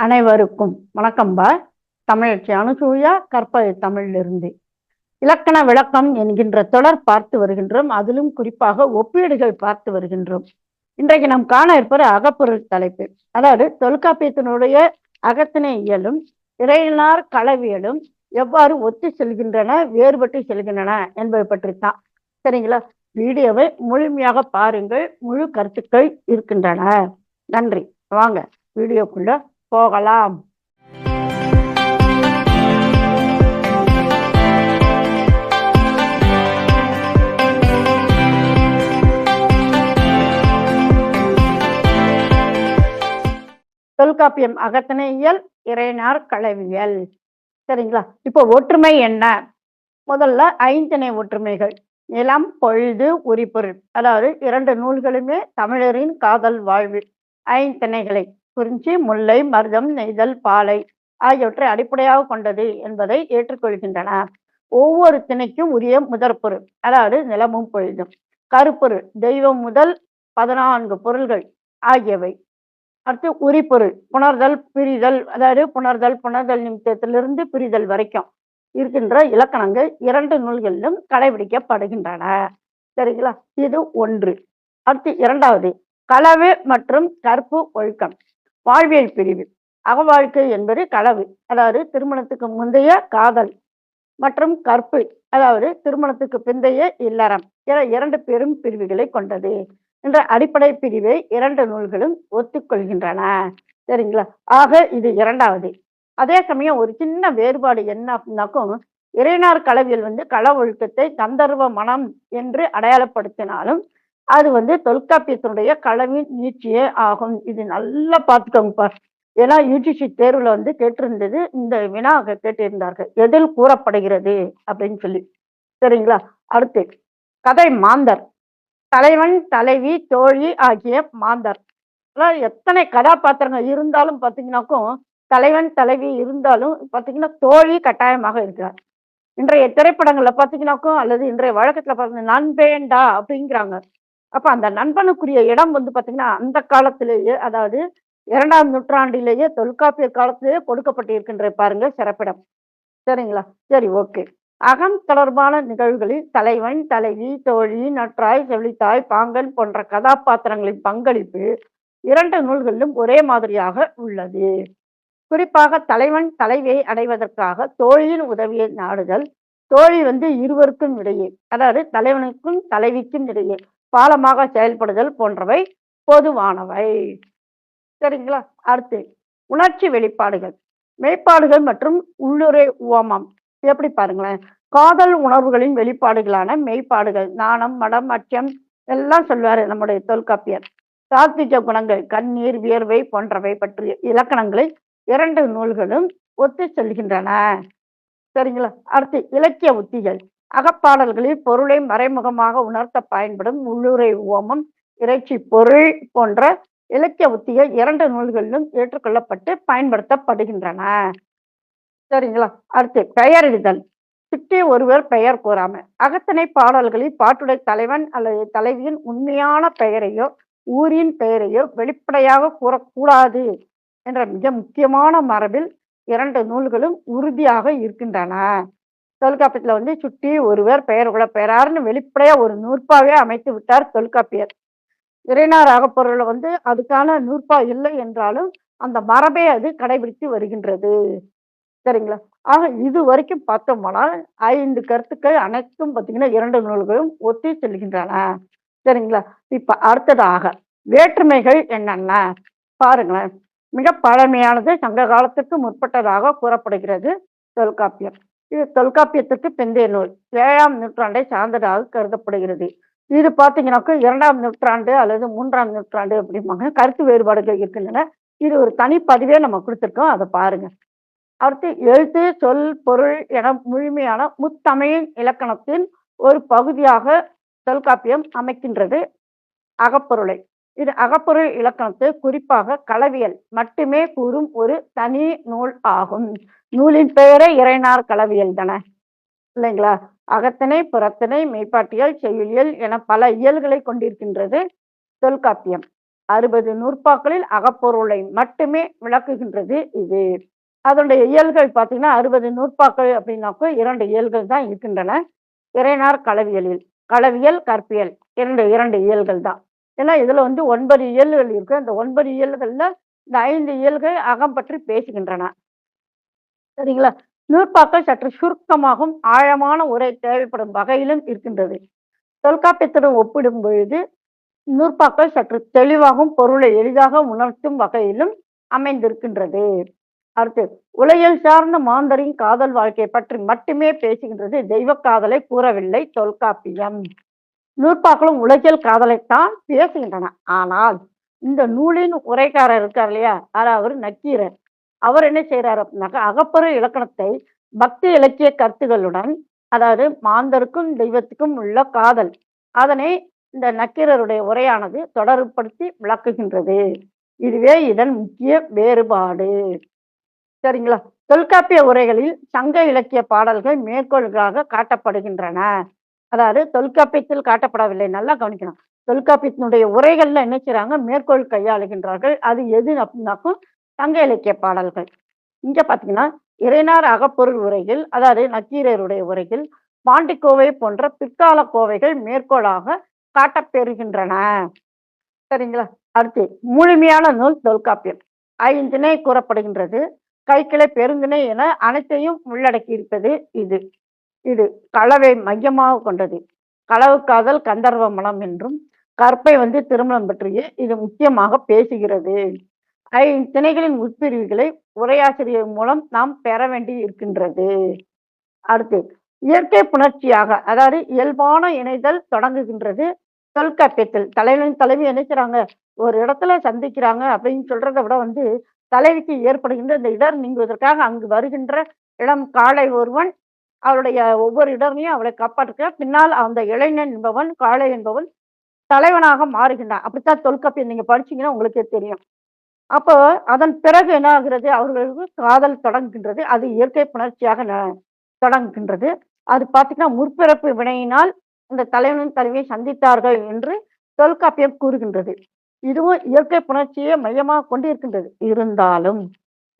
அனைவருக்கும் வணக்கம்பா தமிழச்சி அனுசூயா கற்பது தமிழிலிருந்து. இலக்கண விளக்கம் என்கின்ற தொடர் பார்த்து வருகின்றோம். அதிலும் குறிப்பாக ஒப்பீடுகள் பார்த்து வருகின்றோம். இன்றைக்கு நாம் காண இருப்பது அகப்பொருள் தலைப்பு. அதாவது தொல்காப்பியத்தினுடைய அகத்தினை இயலும் இறையினார் களவியலும் எவ்வாறு ஒத்து செல்கின்றன வேறுபட்டு செல்கின்றன என்பது பற்றித்தான். சரிங்களா? வீடியோவை முழுமையாக பாருங்கள். முழு கருத்துக்கள் இருக்கின்றன. நன்றி. வாங்க வீடியோக்குள்ள போகலாம். தொல்காப்பியம் அகத்தினை இயல் இறைனார் களவியல் சரிங்களா? இப்போ ஒற்றுமை என்ன? முதல்ல ஐந்திணை ஒற்றுமைகள். நிலம் பொழுது உரிபொருள். அதாவது இரண்டு நூல்களுமே தமிழரின் காதல் வாழ்வு ஐந்திணைகளை குறிஞ்சி முல்லை மருதம் நெய்தல் பாலை ஆகியவற்றை அடிப்படையாக கொண்டது என்பதை ஏற்றுக்கொள்கின்றன. ஒவ்வொரு திணைக்கும் உரிய முதற்பொருள் அதாவது நிலமும் பொழுதும். கருப்பொருள் தெய்வம் முதல் பதினான்கு பொருள்கள் ஆகியவை. அடுத்து உரிப்பொருள் புணர்தல் பிரிதல் அதாவது புணர்தல் புணர்தல் நிமித்தத்திலிருந்து பிரிதல் வரைக்கும் இருக்கின்ற இலக்கணங்கள் இரண்டு நூல்களிலும் கடைபிடிக்கப்படுகின்றன. சரிங்களா? இது ஒன்று. அடுத்து இரண்டாவது களவு மற்றும் கற்பு ஒழுக்கம். வாழ்வியல் பிரிவு. அகவாழ்க்கை என்பது களவு அதாவது திருமணத்துக்கு முந்தைய காதல் மற்றும் கற்பு அதாவது திருமணத்துக்கு பிந்தைய இல்லறம் என இரண்டு பெரும் பிரிவுகளை கொண்டது. என்ற அடிப்படை பிரிவை இரண்டு நூல்களும் ஒத்துக்கொள்கின்றன. சரிங்களா? ஆக இது இரண்டாவது. அதே சமயம் ஒரு சின்ன வேறுபாடு என்ன அப்படின்னாக்கும் இறைனார் களவியல் வந்து கள ஒழுக்கத்தை கந்தர்வ மனம் என்று அடையாளப்படுத்தினாலும் அது வந்து தொல்காப்பியத்தினுடைய களவின் நீட்சியே ஆகும். இது நல்லா பார்த்துக்கோங்கப்பா ஏன்னா யூஜிசி தேர்வுல வந்து கேட்டிருந்தது இந்த வினா கேட்டிருந்தார்கள். எதில் கூறப்படுகிறது அப்படின்னு சொல்லி. சரிங்களா? அடுத்து கதை மாந்தர். தலைவன் தலைவி தோழி ஆகிய மாந்தர். எத்தனை கதாபாத்திரங்கள் இருந்தாலும் பார்த்தீங்கன்னாக்கும் தலைவன் தலைவி இருந்தாலும் பார்த்தீங்கன்னா தோழி கட்டாயமாக இருக்கிறார். இன்றைய திரைப்படங்களில் பார்த்தீங்கன்னாக்கும் அல்லது இன்றைய வழக்கத்தில் பார்த்தீங்கன்னா நண்பேண்டா அப்படிங்கிறாங்க. அப்ப அந்த நண்பனுக்குரிய இடம் வந்து பாத்தீங்கன்னா அந்த காலத்திலேயே அதாவது இரண்டாம் நூற்றாண்டிலேயே தொல்காப்பிய காலத்திலேயே கொடுக்கப்பட்டிருக்கின்ற பாருங்க சிறப்பிடம். சரிங்களா? சரி ஓகே. அகம் தொடர்பான நிகழ்வுகளில் தலைவன் தலைவி தோழி நற்றாய் செவிலித்தாய் பாங்கன் போன்ற கதாபாத்திரங்களின் பங்களிப்பு இரண்டு நூல்களிலும் ஒரே மாதிரியாக உள்ளது. குறிப்பாக தலைவன் தலைவியை அடைவதற்காக தோழியின் உதவியை நாடுதல் தோழி வந்து இருவருக்கும் இடையே அதாவது தலைவனுக்கும் தலைவிக்கும் இடையே பாலமாக செயல்படுதல் போன்றவை பொதுவானவை. சரிங்களா? அடுத்து உணர்ச்சி வெளிப்பாடுகள். மெய்ப்பாடுகள் மற்றும் உள்ளுரை உவமம். எப்படி பாருங்களேன்? காதல் உணர்வுகளின் வெளிப்பாடுகளான மெய்ப்பாடுகள் நாணம் மடம் அச்சம் எல்லாம் சொல்வாரு நம்முடைய தொல்காப்பியர். சாத்விஜ குணங்கள் கண்ணீர் வியர்வை போன்றவை பற்றிய இலக்கணங்களை இரண்டு நூல்களும் ஒத்து செல்கின்றன. சரிங்களா? அடுத்து இலக்கிய உத்திகள். அகப்பாடல்களில் பொருளை மறைமுகமாக உணர்த்த பயன்படும் உள்ளுரை ஓமம் இறைச்சி பொருள் போன்ற இலக்கிய உத்திகள் இரண்டு நூல்களிலும் ஏற்றுக்கொள்ளப்பட்டு பயன்படுத்தப்படுகின்றன. சரிங்களா? அடுத்து பெயரிடுதல். சுற்றி ஒருவர் பெயர் கூறாம. அகத்தனை பாடல்களில் பாட்டுடை தலைவன் அல்லது தலைவியின் உண்மையான பெயரையோ ஊரின் பெயரையோ வெளிப்படையாக கூறக்கூடாது என்ற மிக முக்கியமான மரபில் இரண்டு நூல்களும் உறுதியாக இருக்கின்றன. தொல்காப்பியத்துல வந்து சுற்றி ஒருவர் பெயர் கூட பெயரார்னு வெளிப்படையா ஒரு நூற்பாவே அமைத்து விட்டார் தொல்காப்பியர். இறைனார் அகப்பொருள் வந்து அதுக்கான நூற்பா இல்லை என்றாலும் அந்த மரபை அது கடைபிடித்து வருகின்றது. சரிங்களா? ஆக இது வரைக்கும் பார்த்தோம்னால் ஐந்து கருத்துக்கள் அனைத்தும் பார்த்தீங்கன்னா இரண்டு நூல்களும் ஒத்தி செல்கின்றன. சரிங்களா? இப்ப அடுத்ததாக வேற்றுமைகள் என்னென்ன? பாருங்களேன். மிக பழமையானது சங்க காலத்துக்கு முற்பட்டதாக கூறப்படுகிறது தொல்காப்பியம். இது தொல்காப்பியத்திற்கு பிந்தைய நூல். ஏழாம் நூற்றாண்டை சார்ந்ததாக கருதப்படுகிறது. இது பார்த்தீங்கன்னாக்கா இரண்டாம் நூற்றாண்டு அல்லது மூன்றாம் நூற்றாண்டு அப்படிம்பாங்க. கருத்து வேறுபாடுகள் இருக்கின்றன. இது ஒரு தனிப்பதிவே நம்ம கொடுத்துருக்கோம். அதை பாருங்க. அடுத்து எழுத்து சொல் பொருள் என முழுமையான முத்தமிழின் இலக்கணத்தின் ஒரு பகுதியாக தொல்காப்பியம் அமைக்கின்றது. அகப்பொருளை. இது அகப்பொருள் இலக்கணத்தை குறிப்பாக களவியல் மட்டுமே கூறும் ஒரு தனி நூல் ஆகும். நூலின் பெயரே இறைனார் களவியல் தானே? இல்லைங்களா? அகத்தினை புறத்தினை மெய்ப்பாட்டியல் செய்யுளியல் என பல இயல்களை கொண்டிருக்கின்றது தொல்காப்பியம். அறுபது நூற்பாக்களில் அகப்பொருளை மட்டுமே விளக்குகின்றது இது. அதனுடைய இயல்கள் பார்த்தீங்கன்னா அறுபது நூற்பாக்கள் அப்படின்னாக்கோ இரண்டு இயல்கள் தான் இருக்கின்றன. இறைனார் களவியலில் களவியல் கற்பியல். இரண்டு இரண்டு இயல்கள் தான். ஏன்னா இதுல வந்து ஒன்பது இயல்கள் இருக்கு. அந்த ஒன்பது இயல்கள்ல இந்த ஐந்து இயல்கள் அகம் பற்றி பேசுகின்றன. சரிங்களா? நூற்பாக்கள் சற்று சுருக்கமாகவும் ஆழமான உரை தேவைப்படும் வகையிலும் இருக்கின்றது. தொல்காப்பியத்துடன் ஒப்பிடும் பொழுது நூற்பாக்கள் சற்று தெளிவாகவும் பொருளை எளிதாக உணர்த்தும் வகையிலும் அமைந்திருக்கின்றது. அடுத்து உலகில் சார்ந்த மாந்தரின் காதல் வாழ்க்கையை பற்றி மட்டுமே பேசுகின்றது. தெய்வ காதலை கூறவில்லை தொல்காப்பியம். நூற்பாக்களும் உலகியல் காதலைத்தான் பேசுகின்றன. ஆனால் இந்த நூலின் உரைக்காரர் இருக்கார் இல்லையா? அதாவது நக்கீரர். அவர் என்ன செய்யறாரு அப்படின்னாக்கா அகப்பரு இலக்கணத்தை பக்தி இலக்கிய கருத்துகளுடன் அதாவது மாந்தருக்கும் தெய்வத்துக்கும் உள்ள காதல் அதனை இந்த நக்கீரருடைய உரையானது தொடர்புபடுத்தி விளக்குகின்றது. இதுவே இதன் முக்கிய வேறுபாடு. சரிங்களா? தொல்காப்பிய உரைகளில் சங்க இலக்கிய பாடல்கள் மேற்கோள்களாக காட்டப்படுகின்றன. அதாவது தொல்காப்பியத்தில் காட்டப்படவில்லை. நல்லா கவனிக்கணும். தொல்காப்பியத்தினுடைய உரைகள்ல என்ன செய்றாங்க? மேற்கோள் கையாளுகின்றார்கள். அது எது அப்படின்னாக்கும் சங்க இலக்கிய பாடல்கள். இங்க பாத்தீங்கன்னா இறைனார் அகப்பொருள் உரையில் அதாவது நக்கீரருடைய உரையில் பாண்டிக்கோவை போன்ற பிற்கால கோவைகள் மேற்கோளாக காட்டப்பெறுகின்றன. சரிங்களா? அடுத்து முழுமையான நூல் தொல்காப்பியம். ஐந்திணை கூறப்படுகின்றது. கைக்கிளை பெருந்திணை என அனைத்தையும் உள்ளடக்கி இருப்பது இது. இது களவை மையமாக கொண்டது. களவு காதல் கந்தர்வ மனம் என்றும் கற்பை வந்து திருமணம் பற்றிய இது முக்கியமாக பேசுகிறது. திணைகளின் உட்பிரிவுகளை உரையாசிரியர் மூலம் நாம் பெற வேண்டி இருக்கின்றது. அடுத்து இயற்கை புணர்ச்சியாக அதாவது இயல்பான இணைதல் தொடங்குகின்றது. தொல்காப்பியத்தில் தலைவன் தலைவி நினைக்கிறாங்க ஒரு இடத்துல சந்திக்கிறாங்க அப்படின்னு சொல்றதை விட வந்து தலைவிக்கு ஏற்படுகின்ற இந்த இடர் நீங்குவதற்காக அங்கு வருகின்ற இளம் காளை ஒருவன் அவளுடைய ஒவ்வொரு இடர்லையும் அவளை காப்பாற்றுகிறார். பின்னால் அந்த இளைஞன் என்பவன் காளை என்பவன் தலைவனாக மாறுகின்றான். அப்படித்தான் தொல்காப்பியம் நீங்க படிச்சீங்கன்னா உங்களுக்கே தெரியும். அப்போ அதன் பிறகு என்ன ஆகிறது? அவர்களுக்கு காதல் தொடங்குகின்றது. அது இயற்கை புணர்ச்சியாக ந- தொடங்குகின்றது. அது பார்த்தீங்கன்னா முற்பிறப்பு வினையினால் இந்த தலைவனின் தலைவியை சந்தித்தார்கள் என்று தொல்காப்பியம் கூறுகின்றது. இதுவும் இயற்கை புணர்ச்சியை மையமாக கொண்டு இருக்கின்றது இருந்தாலும்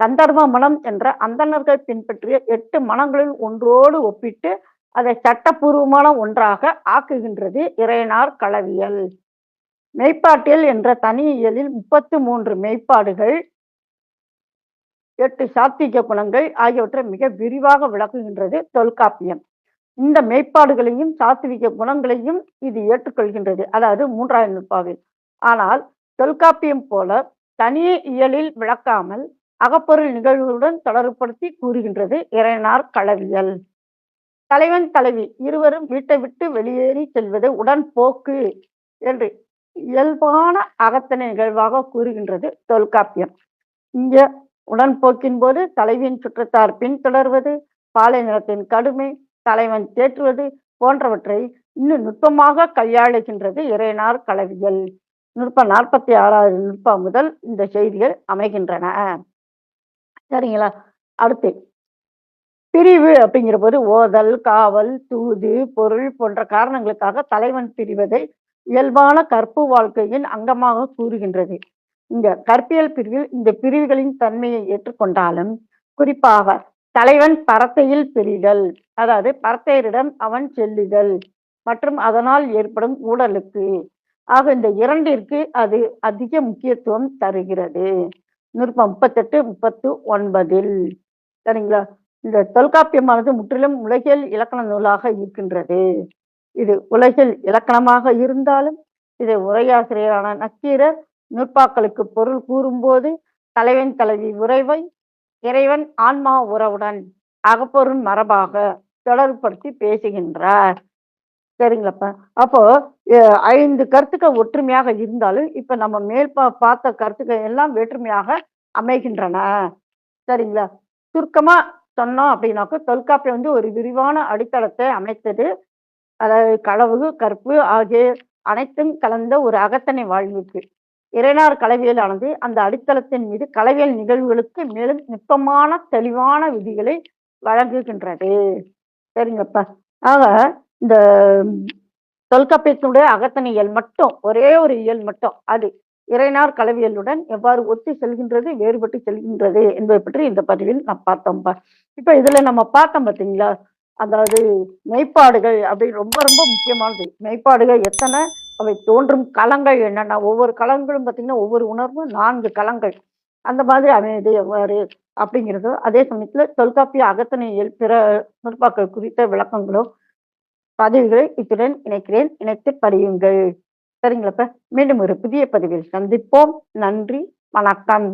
கந்தர்வ மனம் என்ற அந்தணர்கள் பின்பற்றிய எட்டு மனங்களில் ஒன்றோடு ஒப்பிட்டு அதை சட்டப்பூர்வமான ஒன்றாக ஆக்குகின்றது இறையனார் களவியல். மெய்ப்பாட்டியல் என்ற தனி இயலில் முப்பத்து மூன்று மெய்ப்பாடுகள் எட்டு சாத்திக குணங்கள் ஆகியவற்றை மிக விரிவாக விளக்குகின்றது தொல்காப்பியம். இந்த மெய்ப்பாடுகளையும் சாத்விக குணங்களையும் இது ஏற்றுக்கொள்கின்றது. அதாவது மூன்றாவது நுட்பாவில் ஆனால் தொல்காப்பியம் போல தனி இயலில் விளக்காமல் அகப்பொருள் நிகழ்வுகளுடன் தொடர்புபடுத்தி கூறுகின்றது இறைனார் களவியல். தலைவன் தலைவி இருவரும் வீட்டை விட்டு வெளியேறி செல்வது உடன்போக்கு என்று இயல்பான அகத்தனை நிகழ்வாக கூறுகின்றது தொல்காப்பியம். இங்க உடன்போக்கின் போது தலைவியின் சுற்றத்தார் பின்தொடர்வது பாலை நிலத்தின் கடுமை தலைவன் தேற்றுவது போன்றவற்றை இன்னும் நுட்பமாக கையாளுகின்றது இறைனார் களவியல். நுட்பம் நாற்பத்தி ஆறாவது நுட்பம் முதல் இந்த செய்திகள் அமைகின்றன. சரிங்களா? அடுத்து பிரிவு அப்படிங்கிற போது ஓதல் காவல் தூது பொருள் போன்ற காரணங்களுக்காக தலைவன் பிரிவதை இயல்பான கற்பு வாழ்க்கையின் அங்கமாக கூறுகின்றது. இந்த கற்பியல் பிரிவில் இந்த பிரிவுகளின் தன்மையை ஏற்றுக்கொண்டாலும் குறிப்பாக தலைவன் பரத்தையில் பிரிதல் அதாவது பரத்தையரிடம் அவன் செல்லுதல் மற்றும் அதனால் ஏற்படும் ஊழலுக்கு ஆக இந்த இரண்டிற்கு அது அதிக முக்கியத்துவம் தருகிறது. நூற்பம் முப்பத்தெட்டு முப்பத்து ஒன்பதில். சரிங்களா? இந்த தொல்காப்பியமானது முற்றிலும் உலகியல் இலக்கண நூலாக இருக்கின்றது. இது உலகில் இலக்கணமாக இருந்தாலும் இதை உரையாசிரியரான நக்கீரர் நூற்பாக்களுக்கு பொருள் கூறும்போது தலைவன் தலைவி உறைவை இறைவன் ஆன்மா உறவுடன் அகப்பொருள் மரபாக தொடர்புபடுத்தி பேசுகின்றார். சரிங்களாப்பா. அப்போ ஐந்து கருத்துக்கள் ஒற்றுமையாக இருந்தாலும் இப்ப நம்ம மேல் பா பார்த்த கருத்துக்கள் எல்லாம் வேற்றுமையாக அமைகின்றன. சரிங்களா? சுருக்கமா சொன்னோம் அப்படின்னாக்க தொல்காப்பியம் வந்து ஒரு விரிவான அடித்தளத்தை அமைத்தது. அதாவது களவு கற்பு ஆகிய அனைத்தும் கலந்த ஒரு அகத்தனை வாழ்வுக்கு. இறைனார் கலவியலானது அந்த அடித்தளத்தின் மீது கலவியல் நிகழ்வுகளுக்கு மேலும் நுட்பமான தெளிவான விதிகளை வழங்குகின்றது. சரிங்கப்பா. ஆக இந்த தொல்காப்பியத்தினுடைய அகத்தனியல் மட்டும் ஒரே ஒரு இயல் மட்டும் அது இறைனார் கலவியலுடன் எவ்வாறு ஒத்து செல்கின்றது வேறுபட்டு செல்கின்றது என்பதை பற்றி இந்த பதிவில் நான் பார்த்தோம்ப்பா இப்ப இதுல நம்ம பார்த்தோம் பார்த்தீங்களா அதாவது மெய்ப்பாடுகள் அப்படின்னு ரொம்ப ரொம்ப முக்கியமானது. மெய்ப்பாடுகள் எத்தனை? அவை தோன்றும் களங்கள் என்னென்ன? ஒவ்வொரு களங்களும் பார்த்தீங்கன்னா ஒவ்வொரு உணர்வும் நான்கு களங்கள். அந்த மாதிரி அமையுது எவ்வாறு? அப்படிங்கிறதோ. அதே சமயத்துல தொல்காப்பிய அகத்தனையில் பிற நுட்பாக்கள் குறித்த விளக்கங்களோ பதிவுகளை இத்துடன் இணைக்கிறேன். இணைத்து படியுங்கள். சரிங்களாப்ப மீண்டும் ஒரு புதிய பதிவில் சந்திப்போம். நன்றி. வணக்கம்.